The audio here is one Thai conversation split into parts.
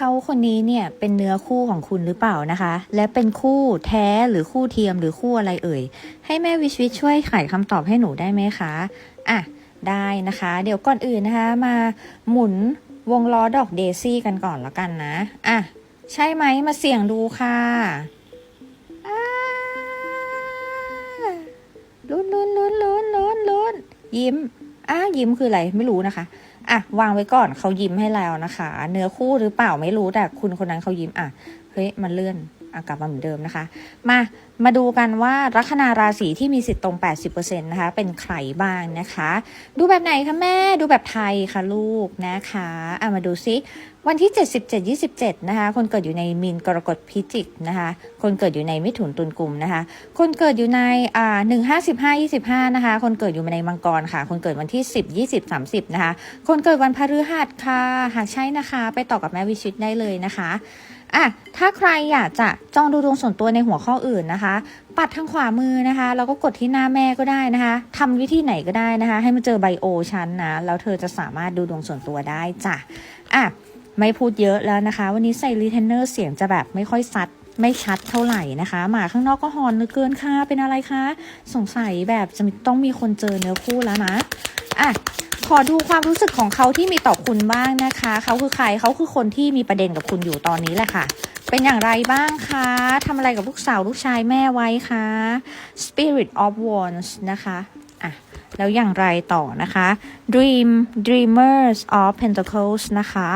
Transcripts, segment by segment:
เขาคนนี้เนี่ยเป็นเนื้อคู่ของคุณหรือเปล่านะคะ และเป็นคู่แท้หรือคู่เทียมหรือคู่อะไรเอ่ย ให้แม่วิชวิชช่วยไขคำตอบให้หนูได้ไหมคะ อะ ได้นะคะ เดี๋ยวก่อนอื่นนะคะ มาหมุนวงล้อดอกเดซี่กันก่อนแล้วกันนะ อะ ใช่ไหมมาเสี่ยงดูค่ะอ่าลุ้นลุ้นลุ้นลุ้นลุ้นลุ้นยิ้มอะยิ้มคืออะไรไม่รู้นะคะ อะวางไว้ก่อนเขายิ้มให้แล้วนะคะ เนื้อคู่หรือเปล่าไม่รู้แต่คุณคนนั้นเขายิ้มอะเฮ้ยมันเลื่อน กลับมาเหมือนเดิมนะคะ มามาดูกันว่าลัคนาราศีที่มีสิทธิ์ตรง 80%นะคะเป็นใครบ้างนะคะ ดูแบบไหนคะแม่ดูแบบไทยค่ะลูกนะคะอะมาดูซิวันที่ 77 27 นะคะ คนเกิดอยู่ในมีนกรกฎพิจิกนะคะ คนเกิดอยู่ในมิถุนตุลกุมนะคะ คนเกิดอยู่ในอ่า15525นะคะ คนเกิดอยู่ในมังกรค่ะ คนเกิดวันที่10 20 30นะคะ คนเกิดวันพฤหัสค่ะ หากใช่นะคะ ไปต่อกับแม่วิชิตได้เลยนะคะ อะถ้าใครอยากจะจองดูดวงส่วนตัวในหัวข้ออื่นนะคะ ปัดทางขวามือนะคะแล้วก็กดที่หน้าแม่ก็ได้นะคะทำวิธีไหนก็ได้นะคะ ให้มันเจอไบโอชั้นนะแล้วเธอจะสามารถดูดวงส่วนตัวได้จ้ะอะไม่พูดเยอะแล้วนะคะ วันนี้ใส่รีเทนเนอร์เสียงจะแบบไม่ค่อยซัดไม่ชัดเท่าไหร่นะคะหมาข้างนอกก็หอนเหลือเกินค่ะเป็นอะไรคะสงสัยแบบจะต้องมีคนเจอเนื้อคู่แล้วนะอะ ขอดูความรู้สึกของเขาที่มีต่อคุณบ้างนะคะ เขาคือใครเขาคือคนที่มีประเด็นกับคุณอยู่ตอนนี้แหละค่ะ เป็นอย่างไรบ้างคะทำอะไรกับลูกสาวลูกชายแม่ไว้คะ Spirit of Wands นะคะอะแล้วอย่างไรต่อนะคะ Dream Dreamers of Pentacles นะคะ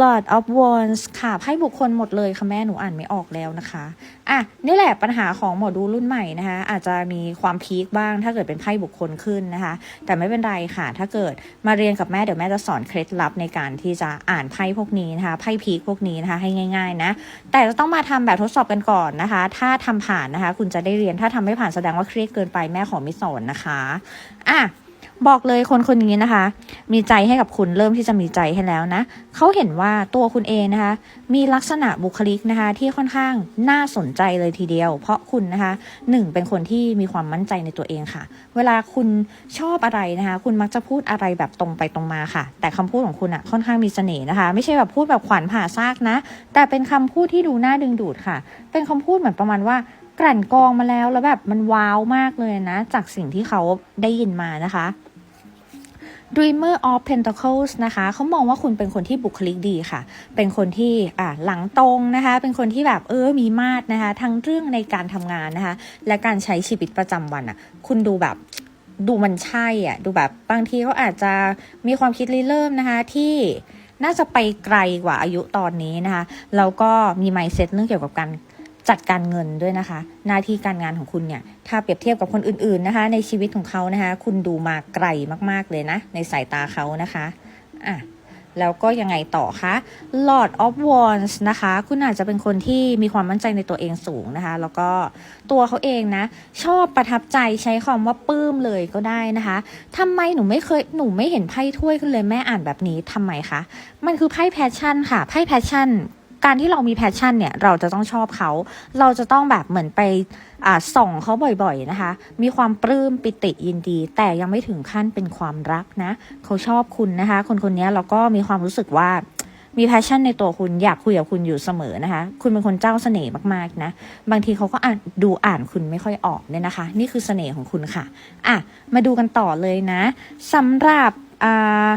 Lord of Wands ค่ะไพ่บุคคลหมดเลยค่ะแม่หนูอ่านไม่ออกแล้วนะคะอะนี่แหละปัญหาของหมอดูรุ่นใหม่นะคะ อาจจะมีความพีคบ้างถ้าเกิดเป็นไพ่บุคคลขึ้นนะคะ แต่ไม่เป็นไรค่ะ ถ้าเกิดมาเรียนกับแม่เดี๋ยวแม่จะสอนเคล็ดลับในการที่จะอ่านไพ่พวกนี้นะคะไพ่พีคพวกนี้นะคะให้ง่าย ๆ นะ แต่จะต้องมาทำแบบทดสอบกันก่อนนะคะ ถ้าทำผ่านนะคะ คุณจะได้เรียนถ้าทำไม่ผ่านแสดงว่าเครียดเกินไปแม่ขอไม่สอนนะคะอะ บอกเลยคนคนนี้นะคะ มีใจให้กับคุณเริ่มที่จะมีใจให้แล้วนะเขาเห็นว่าตัวคุณเองนะคะ มีลักษณะบุคลิกนะคะ ที่ค่อนข้างน่าสนใจเลยทีเดียว เพราะคุณนะคะหนึ่งเป็นคนที่มีความมั่นใจในตัวเองค่ะ เวลาคุณชอบอะไรนะคะ คุณมักจะพูดอะไรแบบตรงไปตรงมาค่ะ แต่คำพูดของคุณอะค่อนข้างมีเสน่ห์นะคะ ไม่ใช่แบบพูดแบบขวัญผ่าซากนะ แต่เป็นคำพูดที่ดูน่าดึงดูดค่ะ เป็นคำพูดเหมือนประมาณว่ากลั่นกรองมาแล้วแล้วแบบมันว้าวมากเลยนะ จากสิ่งที่เขาได้ยินมานะคะ Dreamer of Pentacles นะคะเขามองว่าคุณเป็นคนที่บุคลิกดีค่ะ เป็นคนที่อ่าหลังตรงนะคะ เป็นคนที่แบบเออมีมาดนะคะ ทั้งเรื่องในการทำงานนะคะ และการใช้ชีวิตประจำวันอะ่ะ คุณดูแบบดูมันใช่อะ ดูแบบบางทีเขาอาจจะมีความคิดริเริ่มนะคะที่น่าจะไปไกลกว่าอายุตอนนี้นะคะ แล้วก็มี mindset เรื่องเกี่ยวกับการ จัดการเงินด้วยนะคะ หน้าที่การงานของคุณเนี่ย ถ้าเปรียบเทียบกับคนอื่นๆนะคะ ในชีวิตของเขานะคะ คุณดูมาไกลมากๆเลยนะ ในสายตาเขานะคะอะแล้วก็ยังไงต่อคะ Lord of Wands นะคะ คุณอาจจะเป็นคนที่มีความมั่นใจในตัวเองสูงนะคะ แล้วก็ตัวเขาเองนะ ชอบประทับใจใช้คำว่าปลื้มเลยก็ได้นะคะทำไมหนูไม่เคยหนูไม่เห็นไพ่ถ้วยกันเลยแม่อ่านแบบนี้ทำไมคะ มันคือไพ่แพชชั่นค่ะ ไพ่แพชชั่น การที่เรามีแพชชั่นเนี่ยเราจะต้องชอบเขา เราจะต้องแบบเหมือนไปอ่าส่องเขาบ่อยๆนะคะ มีความปลื้มปิติยินดี แต่ยังไม่ถึงขั้นเป็นความรักนะ เขาชอบคุณนะคะ คนคนนี้เราก็มีความรู้สึกว่ามีแพชชั่นในตัวคุณอยากคุยกับคุณอยู่เสมอนะคะ คุณเป็นคนเจ้าเสน่ห์มากๆนะ บางทีเขาก็อ่านดูอ่านคุณไม่ค่อยออกเนี่ยนะคะ นี่คือเสน่ห์ของคุณค่ะ อะ มาดูกันต่อเลยนะสำหรับอ่า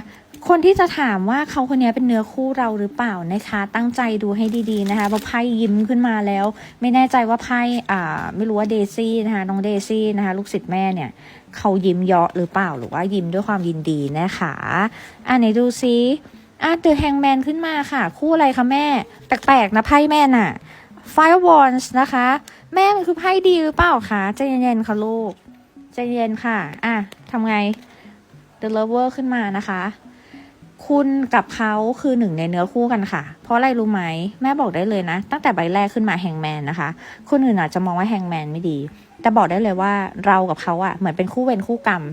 คนที่จะถามว่าเขาคนนี้เป็นเนื้อคู่เราหรือเปล่านะคะ ตั้งใจดูให้ดีๆนะคะเพราะไพ่ยิ้มขึ้นมาแล้ว ไม่แน่ใจว่าไพ่อ่าไม่รู้ว่าเดซี่นะคะน้องเดซี่นะคะลูกศิษย์แม่เนี่ยเขายิ้มเยาะหรือเปล่าหรือว่ายิ้มด้วยความยินดีนะคะอ่าไหนดูซิอะเดอะแฮงแมนขึ้นมาค่ะ คู่อะไรคะแม่ แปลกๆนะไพ่แม่น่ะ Fire Wands นะคะ แม่มันคือไพ่ดีหรือเปล่าคะใจเย็นๆค่ะลูกใจเย็นค่ะ อะทำไง The Lover ขึ้นมานะคะ คุณกับเขาคือหนึ่งในเนื้อคู่กันค่ะ เพราะอะไรรู้ไหมแม่บอกได้เลยนะ ตั้งแต่ใบแรกขึ้นมาแฮงแมนนะคะ คนอื่นอาจจะมองว่าแฮงแมนไม่ดี แต่บอกได้เลยว่าเรากับเขาอะเหมือนเป็นคู่เวรคู่กรรม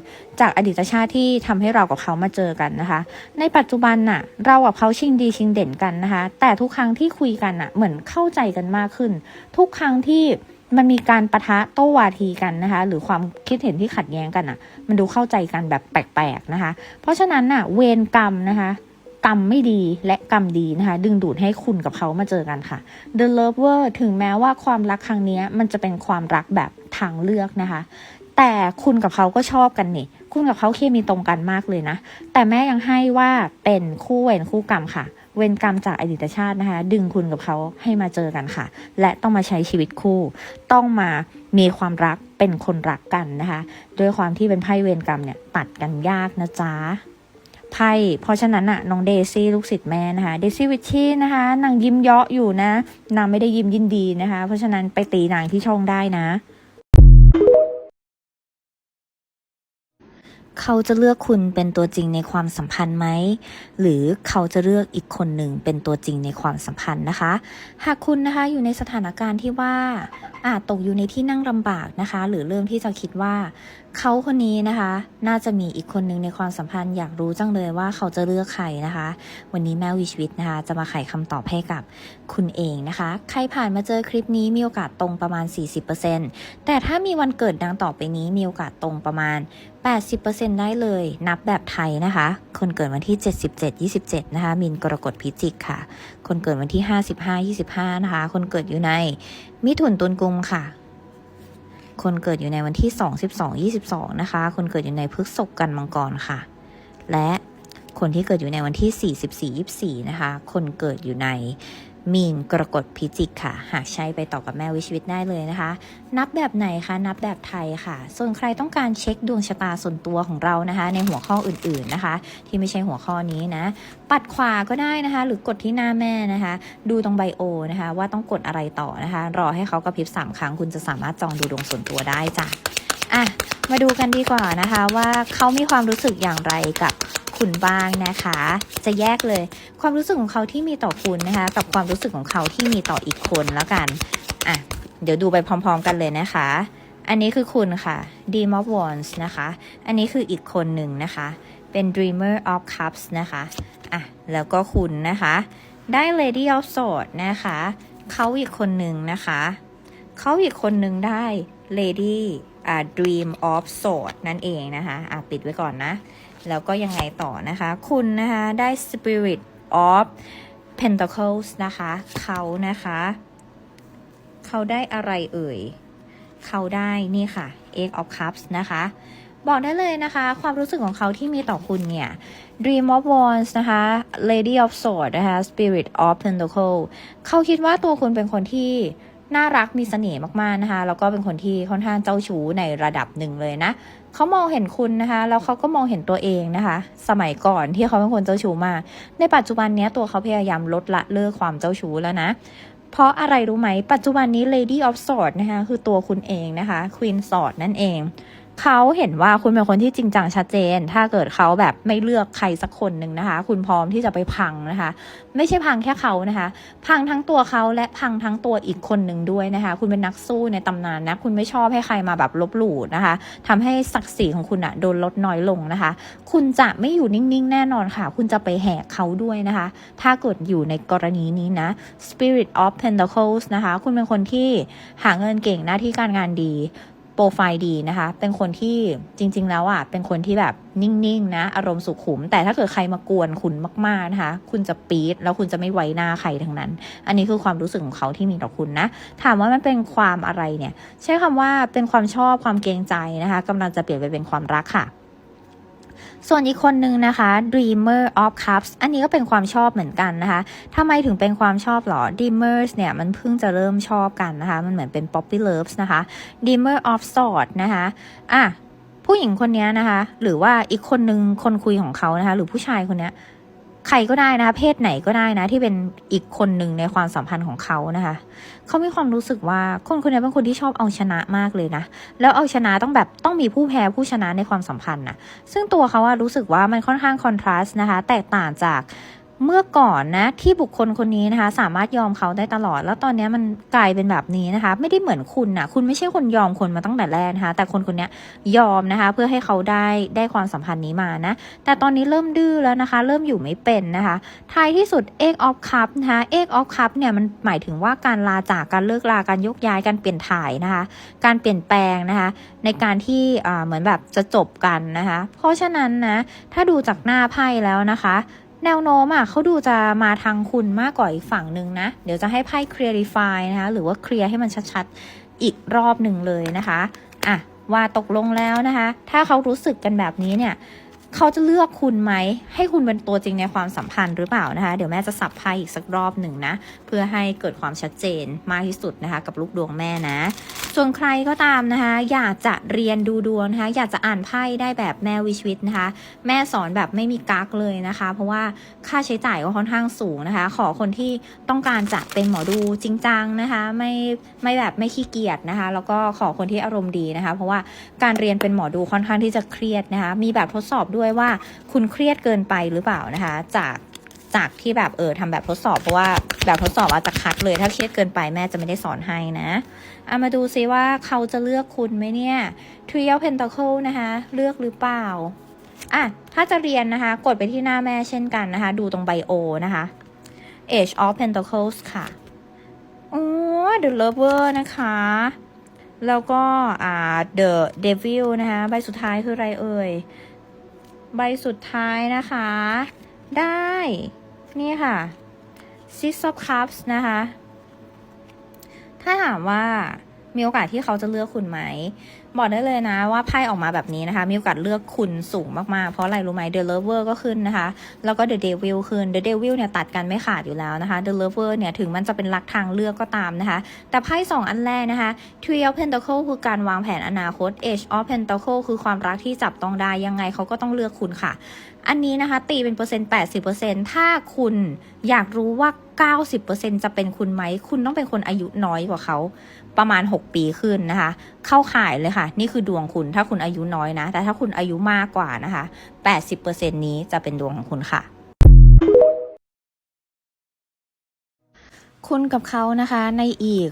จากอดีตชาติที่ทำให้เรากับเขามาเจอกันนะคะ ในปัจจุบันน่ะ เรากับเขาชิงดีชิงเด่นกันนะคะ แต่ทุกครั้งที่คุยกันน่ะเหมือนเข้าใจกันมากขึ้น ทุกครั้งที่ มันมีการประทะโต้วาทีกันนะคะ หรือความคิดเห็นที่ขัดแย้งกันอะ มันดูเข้าใจกันแบบแปลกๆนะคะ เพราะฉะนั้นน่ะ เวรกรรมนะคะกรรมไม่ดีและกรรมดีนะคะ ดึงดูดให้คุณกับเขามาเจอกันค่ะ The Lover ถึงแม้ว่าความรักครั้งนี้มันจะเป็นความรักแบบทางเลือกนะคะ แต่คุณกับเขาก็ชอบกันนี่คุณกับเขาเคมีตรงกันมากเลยนะ แต่แม่ยังให้ว่าเป็นคู่เวรคู่กรรมค่ะ เวรกรรมจากอดีตชาตินะคะ ดึงคุณกับเขาให้มาเจอกันค่ะ และต้องมาใช้ชีวิตคู่ ต้องมามีความรักเป็นคนรักกันนะคะด้วยความที่เป็นไพ่เวรกรรมเนี่ยตัดกันยากนะจ๊ะไพ่เพราะฉะนั้นอะน้องเดซี่ลูกศิษย์แม่นะคะเดซี่วิชชี่นะคะนางยิ้มเยาะอยู่นะนางไม่ได้ยิ้มยินดีนะคะ เพราะฉะนั้นไปตีนางที่ช่องได้นะ เขาจะเลือกคุณเป็นตัวจริงในความสัมพันธ์ไหม หรือเขาจะเลือกอีกคนหนึ่งเป็นตัวจริงในความสัมพันธ์นะคะ หากคุณนะคะอยู่ในสถานการณ์ที่ว่าอาจตกอยู่ในที่นั่งลำบากนะคะ หรือเริ่มที่จะคิดว่า เขาคนนี้นะคะ น่าจะมีอีกคนหนึ่งในความสัมพันธ์อยากรู้จังเลยว่าเขาจะเลือกใครนะคะ วันนี้แม่วิชวิตนะคะ จะมาไขคำตอบให้กับคุณเองนะคะ ใครผ่านมาเจอคลิปนี้มีโอกาสตรงประมาณ 40%แต่ถ้ามีวันเกิดดังต่อไปนี้มีโอกาสตรงประมาณ 80%ได้เลย นับแบบไทยนะคะ คนเกิดวันที่ 77 27 นะคะมินกรกฎพิจิกค่ะ คนเกิดวันที่ 55 25 นะคะ คนเกิดอยู่ใน มิถุนตุลกุมค่ะ คนเกิดอยู่ในวันที่ 2 12 22 นะคะ คนเกิดอยู่ในพฤษภกันมังกรค่ะ และคนที่เกิดอยู่ในวันที่44 24 นะคะ คนเกิดอยู่ใน มีนกรกฎพิจิกค่ะ หากใช้ไปต่อกับแม่วิชวิตได้เลยนะคะ นับแบบไหนคะ นับแบบไทยค่ะ ส่วนใครต้องการเช็คดวงชะตาส่วนตัวของเรานะคะ ในหัวข้ออื่นๆนะคะ ที่ไม่ใช่หัวข้อนี้นะ ปัดขวาก็ได้นะคะ หรือกดที่หน้าแม่นะคะ ดูตรงไบโอนะคะ ว่าต้องกดอะไรต่อนะคะ รอให้เขากระพริบสามครั้งคุณจะสามารถจองดูดวงส่วนตัวได้จ้ะอะมาดูกันดีกว่านะคะ ว่าเขามีความรู้สึกอย่างไรกับ คุณบ้างนะคะ จะแยกเลย ความรู้สึกของเขาที่มีต่อคุณนะคะ กับความรู้สึกของเขาที่มีต่ออีกคนแล้วกันอะเดี๋ยวดูไปพร้อม ๆ กันเลยนะคะ อันนี้คือคุณค่ะ d e m of Wands นะคะ อันนี้คืออีกคนหนึ่งนะคะ เป็น Dreamer of Cups นะคะอะแล้วก็คุณนะคะ ได้ Lady of Swords นะคะเขาอีกคนหนึ่งนะคะเขาอีกคนหนึ่งได้ Lady อ่า Dream of Swords นั่นเองนะคะอะปิดไว้ก่อนนะ แล้วก็ยังไงต่อนะคะ คุณนะคะได้ Spirit of Pentacles นะคะ เขานะคะ เขาได้อะไรเอ่ย เขาได้นี่ค่ะ Eight of Cups นะคะ บอกได้เลยนะคะ ความรู้สึกของเขาที่มีต่อคุณเนี่ย Dream of Wands นะคะ Lady of Swords นะคะ Spirit of Pentacle เขาคิดว่าตัวคุณเป็นคนที่น่ารักมีเสน่ห์มากๆนะคะ แล้วก็เป็นคนที่ค่อนข้างเจ้าชู้ในระดับหนึ่งเลยนะ เขามองเห็นคุณนะคะ แล้วเขาก็มองเห็นตัวเองนะคะ สมัยก่อนที่เขาเป็นคนเจ้าชู้มา ในปัจจุบันนี้ตัวเขาพยายามลดละเลิกความเจ้าชู้แล้วนะ เพราะอะไรรู้ไหม ปัจจุบันนี้ Lady of Swords นะคะ คือตัวคุณเองนะคะ Queen Sword นั่นเอง เขาเห็นว่าคุณเป็นคนที่จริงจังชัดเจน ถ้าเกิดเขาแบบไม่เลือกใครสักคนหนึ่งนะคะ คุณพร้อมที่จะไปพังนะคะ ไม่ใช่พังแค่เขานะคะ พังทั้งตัวเขาและพังทั้งตัวอีกคนหนึ่งด้วยนะคะ คุณเป็นนักสู้ในตำนานนะ คุณไม่ชอบให้ใครมาแบบลบหลู่นะคะทำให้ศักดิ์ศรีของคุณอะโดนลดน้อยลงนะคะ คุณจะไม่อยู่นิ่งๆ แน่นอนค่ะ คุณจะไปแหกเขาด้วยนะคะ ถ้าเกิดอยู่ในกรณีนี้นะ Spirit of Pentacles นะคะ คุณเป็นคนที่หาเงินเก่งหน้าที่การงานดี โปรไฟล์ดีนะคะ เป็นคนที่จริง ๆ แล้วอะ เป็นคนที่แบบนิ่ง ๆ นะ อารมณ์สุขุม แต่ถ้าเกิดใครมากวนคุณมาก ๆ นะคะ คุณจะปี๊ด แล้วคุณจะไม่ไว้หน้าใครทั้งนั้น อันนี้คือความรู้สึกของเขาที่มีต่อคุณนะ ถามว่ามันเป็นความอะไรเนี่ย ใช้คำว่าเป็นความชอบความเกรงใจนะคะกำลังจะเปลี่ยนไปเป็นความรักค่ะ ส่วนอีกคนนึงนะคะ Dreamer of Cups อันนี้ก็เป็นความชอบเหมือนกันนะคะทำไมถึงเป็นความชอบหรอ Dreamers เนี่ยมันเพิ่งจะเริ่มชอบกันนะคะ มันเหมือนเป็น Poppy Loves นะคะ Dreamer of Swords นะคะอะผู้หญิงคนนี้นะคะ หรือว่าอีกคนนึงคนคุยของเขานะคะ หรือผู้ชายคนนี้ ใครก็ได้นะคะ เพศไหนก็ได้นะ ที่เป็นอีกคนหนึ่งในความสัมพันธ์ของเขานะคะ เขามีความรู้สึกว่าคนคนนี้เป็นคนที่ชอบเอาชนะมากเลยนะ แล้วเอาชนะต้องแบบต้องมีผู้แพ้ผู้ชนะในความสัมพันธ์นะซึ่งตัวเขาอะรู้สึกว่ามันค่อนข้างคอนทราสต์นะคะ แตกต่างจาก เมื่อก่อนนะที่บุคคลคนนี้นะคะ สามารถยอมเขาได้ตลอด แล้วตอนนี้มันกลายเป็นแบบนี้นะคะ ไม่ได้เหมือนคุณนะคุณไม่ใช่คนยอมคนมาตั้งแต่แรกนะคะ แต่คนคนนี้ยอมนะคะ เพื่อให้เขาได้ได้ความสัมพันธ์นี้มานะ แต่ตอนนี้เริ่มดื้อแล้วนะคะ เริ่มอยู่ไม่เป็นนะคะท้ายที่สุด Egg of Cup นะคะ Egg of Cup เนี่ยมันหมายถึงว่าการลาจากการเลิกลาการยกย้ายการเปลี่ยนถ่ายนะคะ การเปลี่ยนแปลงนะคะ ในการที่เหมือนแบบจะจบกันนะคะ เพราะฉะนั้นนะถ้าดูจากหน้าไพ่แล้วนะคะ แนวโน้มอะเขาดูจะมาทางคุณมากกว่าอีกฝั่งหนึ่งนะ เดี๋ยวจะให้ไพ่ clarify นะคะ หรือว่าเคลียร์ให้มันชัดๆ อีกรอบหนึ่งเลยนะคะ อะ ว่าตกลงแล้วนะคะ ถ้าเขารู้สึกกันแบบนี้เนี่ย เขาจะเลือกคุณไหม ให้คุณเป็นตัวจริงในความสัมพันธ์หรือเปล่านะคะ เดี๋ยวแม่จะสับไพ่อีกสักรอบหนึ่งนะ เพื่อให้เกิดความชัดเจนมากที่สุดนะคะ กับลูกดวงแม่นะ ส่วนใครก็ตามนะคะ อยากจะเรียนดูดวงนะคะ อยากจะอ่านไพ่ได้แบบแม่วิชวิตนะคะ แม่สอนแบบไม่มีกักเลยนะคะ เพราะว่าค่าใช้จ่ายก็ค่อนข้างสูงนะคะ ขอคนที่ต้องการจะเป็นหมอดูจริงจังนะคะ ไม่ไม่แบบไม่ขี้เกียจนะคะ แล้วก็ขอคนที่อารมณ์ดีนะคะ เพราะว่าการเรียนเป็นหมอดูค่อนข้างที่จะเครียดนะคะ มีแบบทดสอบด้วยว่าคุณเครียดเกินไปหรือเปล่านะคะ จากจากที่แบบเออทำแบบทดสอบเพราะว่าแบบทดสอบอาจจะคัดเลย ถ้าเครียดเกินไปแม่จะไม่ได้สอนให้นะเอามาดูซิว่าเขาจะเลือกคุณไหมเนี่ย Trio Pentacle นะคะ เลือกหรือเปล่าอะถ้าจะเรียนนะคะ กดไปที่หน้าแม่เช่นกันนะคะ ดูตรงไบโอนะคะ Age of Pentacles ค่ะโอ๋อ The Lover นะคะ แล้วก็อ่า The Devil นะคะ ใบสุดท้ายคืออะไรเอ่ย ใบสุดท้ายนะคะ ได้ นี่ค่ะ Six of Cups นะคะ ถ้าถามว่ามีโอกาสที่เขาจะเลือกคุณไหม บอกได้เลยนะว่าไพ่ออกมาแบบนี้นะคะ มีโอกาสเลือกคุณสูงมากๆ เพราะอะไรรู้ไหม The Lover ก็ขึ้นนะคะ แล้วก็ The Devil ขึ้น The Devil เนี่ยตัดกันไม่ขาดอยู่แล้วนะคะ The Lover เนี่ยถึงมันจะเป็นรักทางเลือกก็ตามนะคะ แต่ไพ่สองอันแรกนะคะ Three of Pentacle คือการวางแผนอนาคต Age of Pentacle คือความรักที่จับต้องได้ยังไงเขาก็ต้องเลือกคุณค่ะ อันนี้นะคะตีเป็นเปอร์เซ็นต์80%ถ้าคุณอยากรู้ว่า 90%จะเป็นคุณไหม คุณต้องเป็นคนอายุน้อยกว่าเขา ประมาณ 6 ปีขึ้นนะคะ เข้าข่ายเลยค่ะ นี่คือดวงคุณถ้าคุณอายุน้อยนะ แต่ถ้าคุณอายุมากกว่านะคะ 80%นี้จะเป็นดวงของคุณค่ะคุณกับเขานะคะในอีก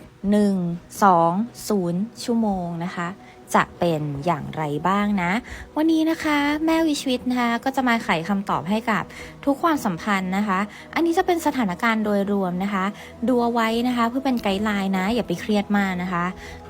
1 2 0 ชั่วโมงนะคะ จะเป็นอย่างไรบ้างนะ วันนี้นะคะแม่วิชวิตนะคะก็จะมาไขคำตอบให้กับทุกความสัมพันธ์นะคะ อันนี้จะเป็นสถานการณ์โดยรวมนะคะ ดูเอาไว้นะคะเพื่อเป็นไกด์ไลน์นะ อย่าไปเครียดมากนะคะ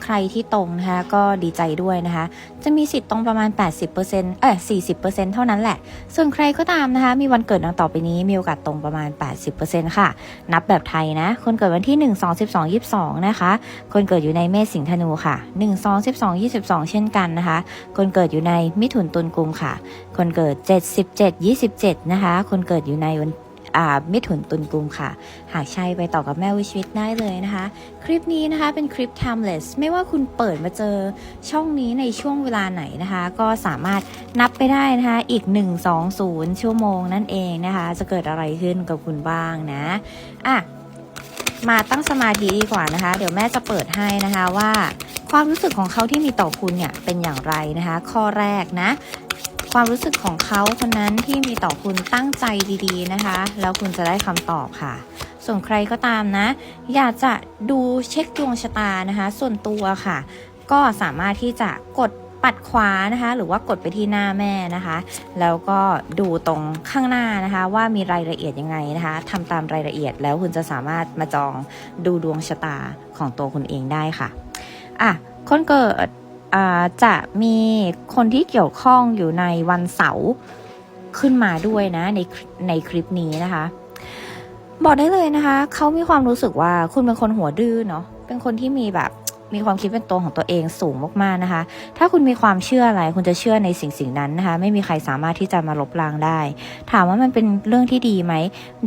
ใครที่ตรงนะคะก็ดีใจด้วยนะคะ จะมีสิทธิ์ตรงประมาณ 80%เออ40%เท่านั้นแหละ ส่วนใครก็ตามนะคะ มีวันเกิดดังต่อไปนี้มีโอกาสตรงประมาณ 80%ค่ะ นับแบบไทยนะ คนเกิดวันที่ 1 2 12 22 นะคะ คนเกิดอยู่ในเมษสิงห์ธนูค่ะ 1 2 12 22เช่นกันนะคะ คนเกิดอยู่ในมิถุนตุลกุมค่ะ คนเกิด 77 27 นะคะ คนเกิดอยู่ในวันอ่ามิถุนตุลกุมค่ะ หากใช่ไปต่อกับแม่วิชวิตได้เลยนะคะ คลิปนี้นะคะเป็นคลิป timeless ไม่ว่าคุณเปิดมาเจอช่องนี้ในช่วงเวลาไหนนะคะ ก็สามารถนับไปได้นะคะอีก 1 2 0 ชั่วโมงนั่นเองนะคะ จะเกิดอะไรขึ้นกับคุณบ้างนะอะมาตั้งสมาธิดีกว่านะคะ เดี๋ยวแม่จะเปิดให้นะคะว่า ความรู้สึกของเขาที่มีต่อคุณเนี่ยเป็นอย่างไรนะคะ ข้อแรกนะ ความรู้สึกของเขาคนนั้นที่มีต่อคุณตั้งใจดีๆนะคะ แล้วคุณจะได้คำตอบค่ะ ส่วนใครก็ตามนะ อยากจะดูเช็คดวงชะตานะคะ ส่วนตัวค่ะ ก็สามารถที่จะกดปัดขวานะคะ หรือว่ากดไปที่หน้าแม่นะคะ แล้วก็ดูตรงข้างหน้านะคะ ว่ามีรายละเอียดยังไงนะคะทำตามรายละเอียดแล้วคุณจะสามารถมาจองดูดวงชะตาของตัวคุณเองได้ค่ะ อะคนเกิดจะมีคนที่เกี่ยวข้องอยู่ในวันเสาร์ขึ้นมาด้วยนะในในคลิปนี้นะคะ บอกได้เลยนะคะ เขามีความรู้สึกว่าคุณเป็นคนหัวดื้อเนาะเป็นคนที่มีแบบ มีความคิดเป็นตัวของตัวเองสูงมากๆนะคะ ถ้าคุณมีความเชื่ออะไร คุณจะเชื่อในสิ่งสิ่งนั้นนะคะ ไม่มีใครสามารถที่จะมาลบล้างได้ ถามว่ามันเป็นเรื่องที่ดีไหม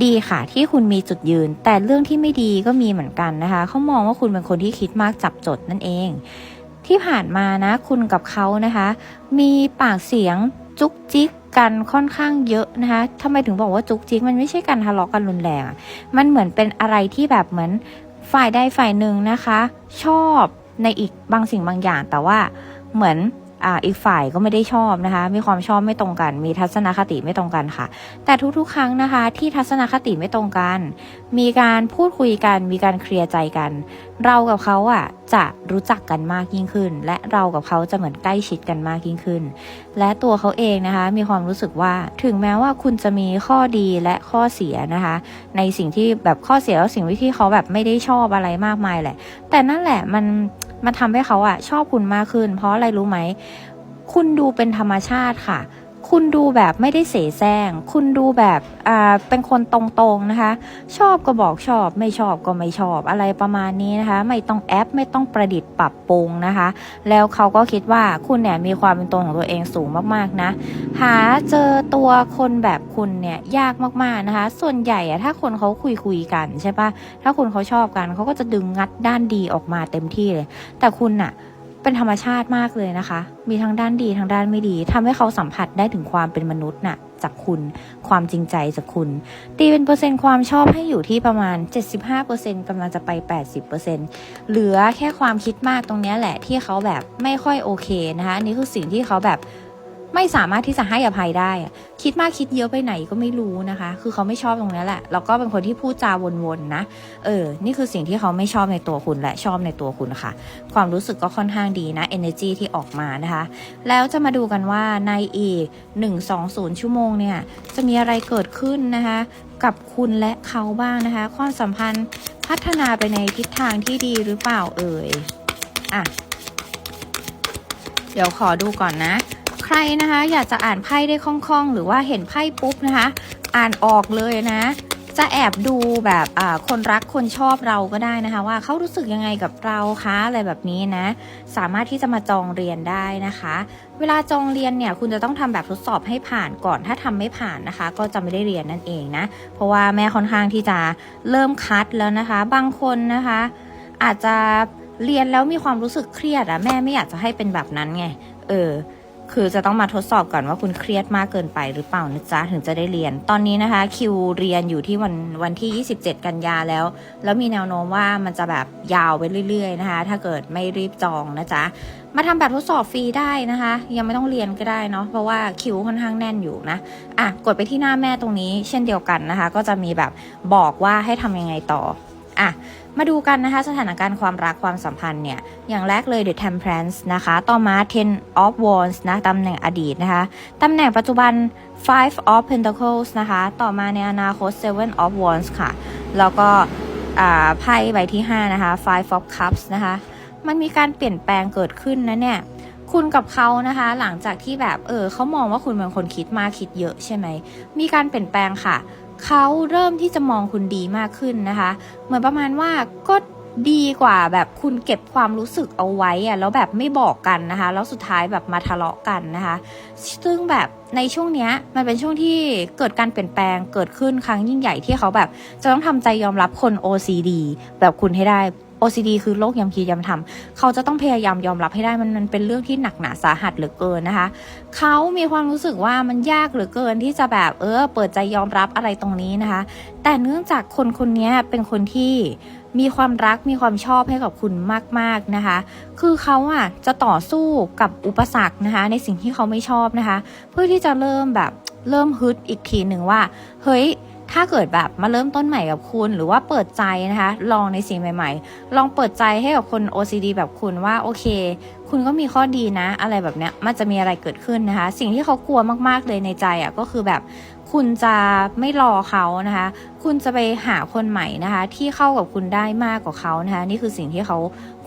ดีค่ะ ที่คุณมีจุดยืน แต่เรื่องที่ไม่ดีก็มีเหมือนกันนะคะ เขามองว่าคุณเป็นคนที่คิดมากจับจดนั่นเอง ที่ผ่านมานะ คุณกับเขานะคะ มีปากเสียงจุกจิกกันค่อนข้างเยอะนะคะทำไมถึงบอกว่าจุกจิกมันไม่ใช่การทะเลาะกันรุนแรงอะมันเหมือนเป็นอะไรที่แบบเหมือน ฝ่ายใดฝ่ายหนึ่งนะคะ ชอบในอีกบางสิ่งบางอย่าง แต่ว่าเหมือน อ่าอีกฝ่ายก็ไม่ได้ชอบนะคะ มีความชอบไม่ตรงกัน มีทัศนคติไม่ตรงกันค่ะ แต่ทุกๆ ครั้งนะคะ ที่ทัศนคติไม่ตรงกัน มีการพูดคุยกัน มีการเคลียร์ใจกัน เรากับเขาอะจะรู้จักกันมากยิ่งขึ้น และเรากับเขาจะเหมือนใกล้ชิดกันมากยิ่งขึ้น และตัวเขาเองนะคะ มีความรู้สึกว่าถึงแม้ว่าคุณจะมีข้อดีและข้อเสียนะคะ ในสิ่งที่แบบข้อเสียแล้วสิ่งที่เขาแบบไม่ได้ชอบอะไรมากมายแหละ แต่นั่นแหละมัน มันทำให้เขาอะชอบคุณมากขึ้น เพราะอะไรรู้ไหม คุณดูเป็นธรรมชาติค่ะ คุณดูแบบไม่ได้เสแสร้ง คุณดูแบบอ่าเป็นคนตรงๆนะคะ ชอบก็บอกชอบ ไม่ชอบก็ไม่ชอบอะไรประมาณนี้นะคะ ไม่ต้องแอปไม่ต้องประดิษฐ์ปรับปรุงนะคะ แล้วเขาก็คิดว่าคุณเนี่ยมีความเป็นตัวของตัวเองสูงมากๆนะ หาเจอตัวคนแบบคุณเนี่ยยากมากๆนะคะ ส่วนใหญ่อะถ้าคนเขาคุยคุยกันใช่ปะถ้าคุณเขาชอบกันเขาก็จะดึงงัดด้านดีออกมาเต็มที่เลย แต่คุณน่ะ เป็นธรรมชาติมากเลยนะคะ มีทั้งด้านดีทั้งด้านไม่ดีทำให้เขาสัมผัสได้ถึงความเป็นมนุษย์น่ะจากคุณ ความจริงใจจากคุณ ตีเป็นเปอร์เซ็นต์ความชอบให้อยู่ที่ประมาณ 75%กำลังจะไป 80%เหลือแค่ความคิดมากตรงนี้แหละที่เขาแบบไม่ค่อยโอเคนะคะนี่คือสิ่งที่เขาแบบ ไม่สามารถที่จะให้อภัยได้คิดมากคิดเยอะไปไหนก็ไม่รู้นะคะ คือเขาไม่ชอบตรงนี้แหละแล้วก็เป็นคนที่พูดจาวนๆนะ เออ นี่คือสิ่งที่เขาไม่ชอบในตัวคุณและชอบในตัวคุณค่ะ ความรู้สึกก็ค่อนข้างดีนะ energy ที่ออกมานะคะ แล้วจะมาดูกันว่าในอีก120 ชั่วโมงเนี่ย จะมีอะไรเกิดขึ้นนะคะ กับคุณและเขาบ้างนะคะ ความสัมพันธ์พัฒนาไปในทิศทางที่ดีหรือเปล่าเอ่ย อะ เดี๋ยวขอดูก่อนนะ ใครนะคะ อยากจะอ่านไพ่ได้คล่องๆ หรือว่าเห็นไพ่ปุ๊บนะคะ อ่านออกเลยนะ จะแอบดูแบบคนรักคนชอบเราก็ได้นะคะ ว่าเขารู้สึกยังไงกับเราคะอะไรแบบนี้นะ สามารถที่จะมาจองเรียนได้นะคะ เวลาจองเรียนเนี่ยคุณจะต้องทำแบบทดสอบให้ผ่านก่อนถ้าทำไม่ผ่านนะคะ ก็จะไม่ได้เรียนนั่นเองนะ เพราะว่าแม่ค่อนข้างที่จะเริ่มคัดแล้วนะคะ บางคนนะคะ อาจจะเรียนแล้วมีความรู้สึกเครียดอะแม่ไม่อยากจะให้เป็นแบบนั้นไง เออ คือจะต้องมาทดสอบก่อนว่าคุณเครียดมากเกินไปหรือเปล่านะจ๊ะถึงจะได้เรียน ตอนนี้นะคะ คิวเรียนอยู่ที่วันวันที่ 27 กันยาแล้ว แล้วมีแนวโน้มว่ามันจะแบบยาวไปเรื่อยๆนะคะ ถ้าเกิดไม่รีบจองนะจ๊ะมาทำแบบทดสอบฟรีได้นะคะ ยังไม่ต้องเรียนก็ได้เนาะเพราะว่าคิวค่อนข้างแน่นอยู่นะอะกดไปที่หน้าแม่ตรงนี้ เช่นเดียวกันนะคะ ก็จะมีแบบบอกว่าให้ทำยังไงต่อ อะมาดูกันนะคะสถานการณ์ความรักความสัมพันธ์เนี่ย อย่างแรกเลย The Temperance นะคะ ต่อมา Ten of Wands นะตำแหน่งอดีตนะคะ ตำแหน่งปัจจุบัน Five of Pentacles นะคะ ต่อมาในอนาคต Seven of Wands ค่ะ แล้วก็ไพ่ใบที่ 5 นะคะ Five of Cups นะคะ มันมีการเปลี่ยนแปลงเกิดขึ้นนะเนี่ยคุณกับเขานะคะ หลังจากที่แบบเออเขามองว่าคุณเป็นคนคิดมากคิดเยอะใช่ไหม มีการเปลี่ยนแปลงค่ะ เขาเริ่มที่จะมองคุณดีมากขึ้นนะคะ เหมือนประมาณว่าก็ดีกว่าแบบคุณเก็บความรู้สึกเอาไว้อะแล้วแบบไม่บอกกันนะคะ แล้วสุดท้ายแบบมาทะเลาะกันนะคะ ซึ่งแบบในช่วงเนี้ยมันเป็นช่วงที่เกิดการเปลี่ยนแปลงเกิดขึ้นครั้งยิ่งใหญ่ที่เขาแบบจะต้องทำใจยอมรับคน OCD แบบคุณให้ได้ OCD คือโรคยำคิดยำทำเขาจะต้องพยายามยอมรับให้ได้มันมันเป็นเรื่องที่หนักหนาสาหัสเหลือเกินนะคะ เขามีความรู้สึกว่ามันยากเหลือเกินที่จะแบบเออเปิดใจยอมรับอะไรตรงนี้นะคะ แต่เนื่องจากคนคนนี้เป็นคนที่มีความรักมีความชอบให้กับคุณมาก ๆนะคะ คือเขาอะจะต่อสู้กับอุปสรรคนะคะ ในสิ่งที่เขาไม่ชอบนะคะ เพื่อที่จะเริ่มแบบเริ่มฮึดอีกทีหนึ่งว่า เฮ้ย ถ้าเกิดแบบมาเริ่มต้นใหม่กับคุณ หรือว่าเปิดใจนะคะ ลองในสิ่งใหม่ ๆ ลองเปิดใจให้กับคน OCD แบบคุณว่าโอเค คุณก็มีข้อดีนะ อะไรแบบเนี้ยมันจะมีอะไรเกิดขึ้นนะคะ สิ่งที่เขากลัวมากๆเลยในใจอะก็คือแบบคุณจะไม่รอเขานะคะคุณจะไปหาคนใหม่นะคะ ที่เข้ากับคุณได้มากกว่าเขานะคะ นี่คือสิ่งที่เขา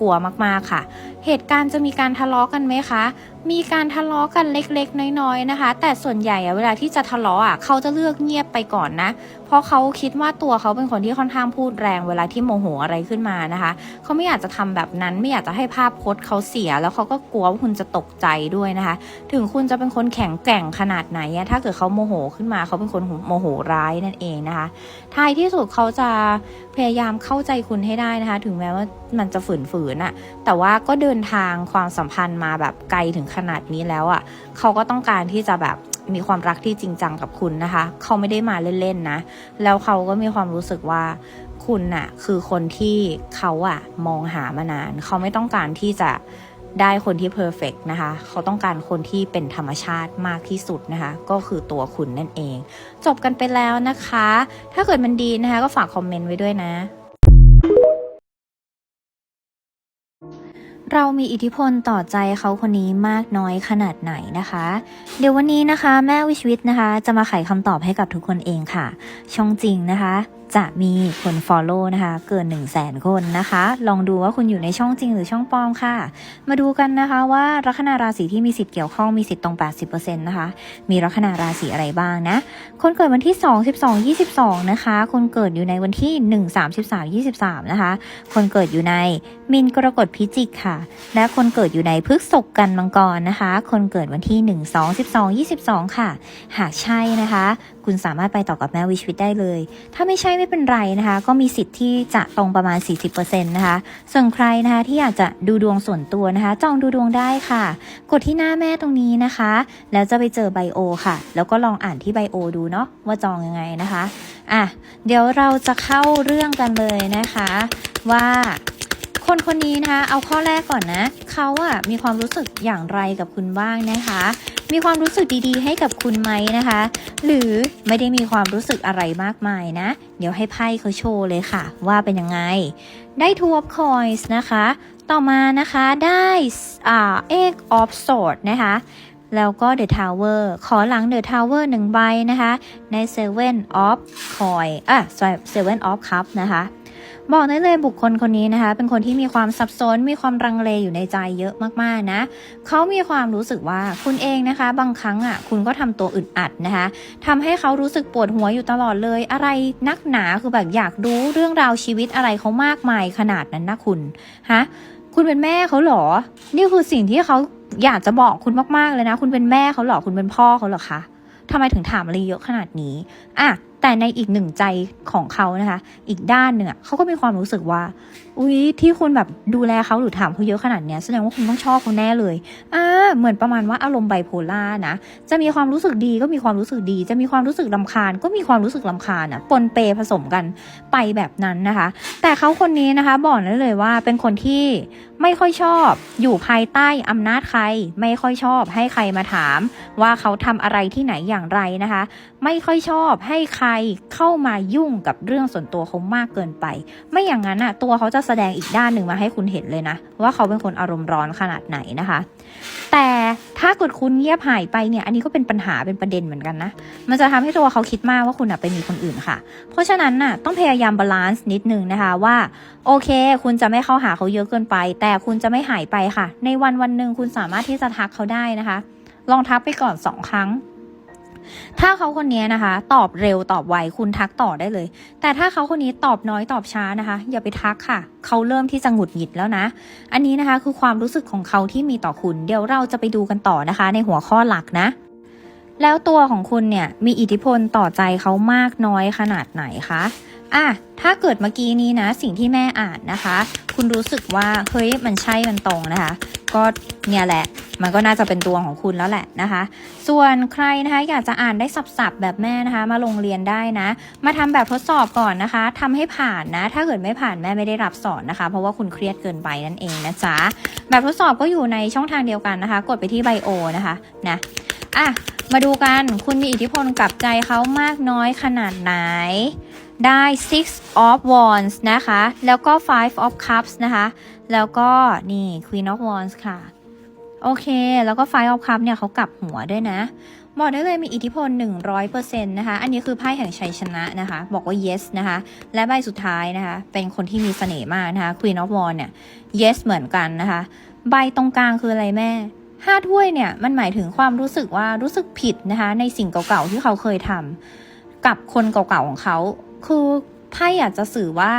กลัวมากๆค่ะ เหตุการณ์จะมีการทะเลาะกันไหมคะ มีการทะเลาะกันเล็กๆ น้อยๆนะคะ แต่ส่วนใหญ่เวลาที่จะทะเลาะอะเขาจะเลือกเงียบไปก่อนนะ เพราะเขาคิดว่าตัวเขาเป็นคนที่ค่อนข้างพูดแรงเวลาที่โมโหอะไรขึ้นมานะคะ เขาไม่อยากจะทำแบบนั้นไม่อยากจะให้ภาพพจน์เขาเสีย แล้วเขาก็กลัวว่าคุณจะตกใจด้วยนะคะ ถึงคุณจะเป็นคนแข็งแกร่งขนาดไหนถ้าเกิดเขาโมโหขึ้นมาเขาเป็นคนโมโหร้ายนั่นเองนะคะท้ายที่สุดเขาจะพยายามเข้าใจคุณให้ได้นะคะ ถึงแม้ว่ามันจะฝืนๆอะแต่ว่าก็เดินทางความสัมพันธ์มาแบบไกลถึงขนาดนี้แล้วอะเขาก็ต้องการที่จะแบบมีความรักที่จริงจังกับคุณนะคะ เขาไม่ได้มาเล่นๆนะ แล้วเขาก็มีความรู้สึกว่าคุณน่ะคือคนที่เขาอะมองหามานาน เขาไม่ต้องการที่จะ ได้คนที่เพอร์เฟกนะคะ เขาต้องการคนที่เป็นธรรมชาติมากที่สุดนะคะ ก็คือตัวคุณนั่นเอง จบกันไปแล้วนะคะ ถ้าเกิดมันดีนะคะ ก็ฝากคอมเมนต์ไว้ด้วยนะเรามีอิทธิพลต่อใจเขาคนนี้มากน้อยขนาดไหนนะคะ เดี๋ยววันนี้นะคะ แม่วิชวิตนะคะ จะมาไขคำตอบให้กับทุกคนเองค่ะ ช่องจริงนะคะ จะมีคน Follow นะคะ เกิน 1 0 0 0 0แสนคนนะคะ ลองดูว่าคุณอยู่ในช่องจริงหรือช่องปลอมค่ะ มาดูกันนะคะว่าลัคนาราศีที่มีสิทธิ์เกี่ยวข้องมีสิทธิ์ตรง 80%นะคะ มีลัคนาราศีอะไรบ้างนะ คนเกิดวันที่ 2 12 22 นะคะ คนเกิดอยู่ในวันที่ 1 3 13 23 นะคะ คนเกิดอยู่ในมินกรกฎพิจิกค่ะ และคนเกิดอยู่ในพฤกษภกันมังกรนะคะ คนเกิดวันที่ 1 2 12 22 ค่ะ หากใช่นะคะ คุณสามารถไปต่อกับแม่วิชวิตได้เลย ถ้าไม่ใช่ไม่เป็นไรนะคะ ก็มีสิทธิ์ที่จะตรงประมาณ 40%นะคะ ส่วนใครนะคะที่อยากจะดูดวงส่วนตัวนะคะ จองดูดวงได้ค่ะ กดที่หน้าแม่ตรงนี้นะคะ แล้วจะไปเจอไบโอค่ะ แล้วก็ลองอ่านที่ไบโอดูเนาะว่าจองยังไงนะคะอะเดี๋ยวเราจะเข้าเรื่องกันเลยนะคะ ว่า คนคนนี้นะคะเอาข้อแรกก่อนนะเขาอะมีความรู้สึกอย่างไรกับคุณบ้างนะคะ มีความรู้สึกดีๆ ให้กับคุณไหมนะคะ หรือไม่ได้มีความรู้สึกอะไรมากมายนะ เดี๋ยวให้ไพ่เขาโชว์เลยค่ะ ว่าเป็นยังไง ได้ two of coins นะคะ ต่อมานะคะได้อ่า eight of swords นะคะแล้วก็ The Tower ขอหลัง The Tower หนึ่งใบนะคะ ใน Seven of Coin อะ Seven of Cup นะคะ บอกได้เลยบุคคลคนนี้นะคะ เป็นคนที่มีความสับสนมีความรังเลอยู่ในใจเยอะมากๆนะเขามีความรู้สึกว่าคุณเองนะคะ บางครั้งอะคุณก็ทำตัวอึดอัดนะคะทำให้เขารู้สึกปวดหัวอยู่ตลอดเลย อะไรนักหนาคือแบบอยากรู้เรื่องราวชีวิตอะไรเขามากมายขนาดนั้นนะคุณฮะคุณเป็นแม่เขาหรอ นี่คือสิ่งที่เขาอยากจะบอกคุณมากๆเลยนะ คุณเป็นแม่เขาหรอ คุณเป็นพ่อเขาหรอคะทำไมถึงถามอะไรเยอะขนาดนี้ อะ แต่ในอีกหนึ่งใจของเขานะคะ อีกด้านหนึ่งเขาก็มีความรู้สึกว่า อุ๊ย ที่คุณแบบดูแลเขาหรือถามเขาเยอะขนาดเนี้ยแสดงว่าคุณต้องชอบเขาแน่เลยอ่าเหมือนประมาณว่าอารมณ์ไบโพล่านะ จะมีความรู้สึกดีก็มีความรู้สึกดี จะมีความรู้สึกลำคาญ ก็มีความรู้สึกลำคาญอะปนเปผสมกันไปแบบนั้นนะคะ แต่เขาคนนี้นะคะบอกได้เลยว่าเป็นคนที่ไม่ค่อยชอบอยู่ภายใต้อำนาจใคร ไม่ค่อยชอบให้ใครมาถาม ว่าเขาทำอะไรที่ไหนอย่างไรนะคะ ไม่ค่อยชอบให้ใครเข้ามายุ่งกับเรื่องส่วนตัวเขามากเกินไป ไม่อย่างนั้นอะตัวเขาจะแสดงอีกด้านหนึ่งมาให้คุณเห็นเลยนะ ว่าเขาเป็นคนอารมณ์ร้อนขนาดไหนนะคะ แต่ถ้าเกิดคุณเงียบหายไปเนี่ย อันนี้ก็เป็นปัญหาเป็นประเด็นเหมือนกันนะ มันจะทำให้ตัวเขาคิดมากว่าคุณอะไปมีคนอื่นค่ะ เพราะฉะนั้นน่ะต้องพยายามบาลานซ์นิดนึงนะคะว่า โอเค คุณจะไม่เข้าหาเขาเยอะเกินไป แต่คุณจะไม่หายไปค่ะ ในวันวันหนึ่งคุณสามารถที่จะทักเขาได้นะคะ ลองทักไปก่อนสองครั้ง ถ้าเขาคนนี้นะคะ ตอบเร็วตอบไวคุณทักต่อได้เลย แต่ถ้าเขาคนนี้ตอบน้อยตอบช้านะคะ อย่าไปทักค่ะ เขาเริ่มที่จะหงุดหงิดแล้วนะ อันนี้นะคะคือความรู้สึกของเขาที่มีต่อคุณ เดี๋ยวเราจะไปดูกันต่อนะคะ ในหัวข้อหลักนะ แล้วตัวของคุณเนี่ยมีอิทธิพลต่อใจเขามากน้อยขนาดไหนคะอะถ้าเกิดเมื่อกี้นี้นะ สิ่งที่แม่อ่านนะคะ คุณรู้สึกว่าเฮ้ยมันใช่มันตรงนะคะ ก็เนี่ยแหละ มันก็น่าจะเป็นตัวของคุณแล้วแหละนะคะ ส่วนใครนะคะอยากจะอ่านได้สับๆแบบแม่นะคะ มาลงเรียนได้นะ มาทำแบบทดสอบก่อนนะคะทำให้ผ่านนะ ถ้าเกิดไม่ผ่านแม่ไม่ได้รับสอนนะคะ เพราะว่าคุณเครียดเกินไปนั่นเองนะจ๊ะแบบทดสอบก็อยู่ในช่องทางเดียวกันนะคะ กดไปที่ไบโอนะคะนะอะมาดูกันคุณมีอิทธิพลกับใจเขามากน้อยขนาดไหน ได้ six of wands นะคะ แล้วก็ five of cups นะคะ แล้วก็นี่ queen of wands ค่ะ โอเค แล้วก็ five of cups เนี่ยเขากลับหัวด้วยนะ บอกได้เลยมีอิทธิพล 100%นะคะ อันนี้คือไพ่แห่งชัยชนะนะคะ บอกว่า yes นะคะ และใบสุดท้ายนะคะ เป็นคนที่มีเสน่ห์มากนะคะ queen of wands เนี่ย yes เหมือนกันนะคะ ใบตรงกลางคืออะไรแม่ห้าถ้วยเนี่ยมันหมายถึงความรู้สึกว่ารู้สึกผิดนะคะในสิ่งเก่าๆที่เขาเคยทำกับคนเก่าๆของเขา คือไพ่อยากจะสื่อว่า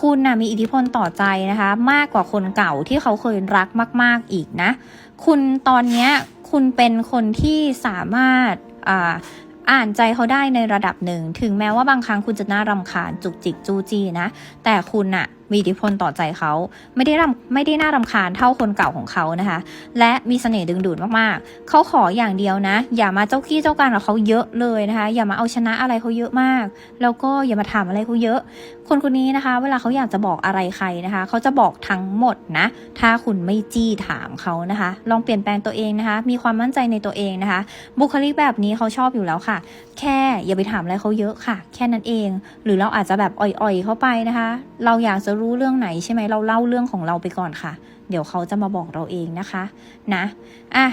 คุณนะมีอิทธิพลต่อใจนะคะ มากกว่าคนเก่าที่เขาเคยรักมาก ๆอีกนะ คุณตอนเนี้ยคุณเป็นคนที่สามารถอ่าอ่านใจเขาได้ในระดับหนึ่ง ถึงแม้ว่าบางครั้งคุณจะน่ารำคาญจุกจิกจู้จี้นะ แต่คุณน่ะ มีอิทธิพลต่อใจเขา ไม่ได้รำไม่ได้น่ารำคาญเท่าคนเก่าของเขานะคะ และมีเสน่ห์ดึงดูดมากๆ เขาขออย่างเดียวนะ อย่ามาเจ้าขี้เจ้าการกับเขาเยอะเลยนะคะ อย่ามาเอาชนะอะไรเขาเยอะมาก แล้วก็อย่ามาถามอะไรเขาเยอะ คนคนนี้นะคะ เวลาเขาอยากจะบอกอะไรใครนะคะ เขาจะบอกทั้งหมดนะ ถ้าคุณไม่จี้ถามเขานะคะ ลองเปลี่ยนแปลงตัวเองนะคะ มีความมั่นใจในตัวเองนะคะ บุคลิกแบบนี้เขาชอบอยู่แล้วค่ะ แค่อย่าไปถามอะไรเขาเยอะค่ะ แค่นั้นเอง หรือเราอาจจะแบบอ่อยๆเข้าไปนะคะ เราอยากจะรู้เรื่องไหนใช่ไหมเราเล่าเรื่องของเราไปก่อนค่ะ เดี๋ยวเขาจะมาบอกเราเองนะคะ นะอะ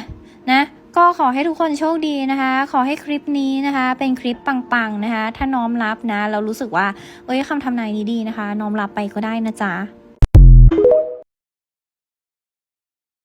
นะก็ขอให้ทุกคนโชคดีนะคะ ขอให้คลิปนี้นะคะ เป็นคลิปปังๆนะคะ ถ้าน้อมรับนะ เรารู้สึกว่า เอ้ยคำทำนายนี้ดีนะคะ น้อมรับไปก็ได้นะจ๊ะ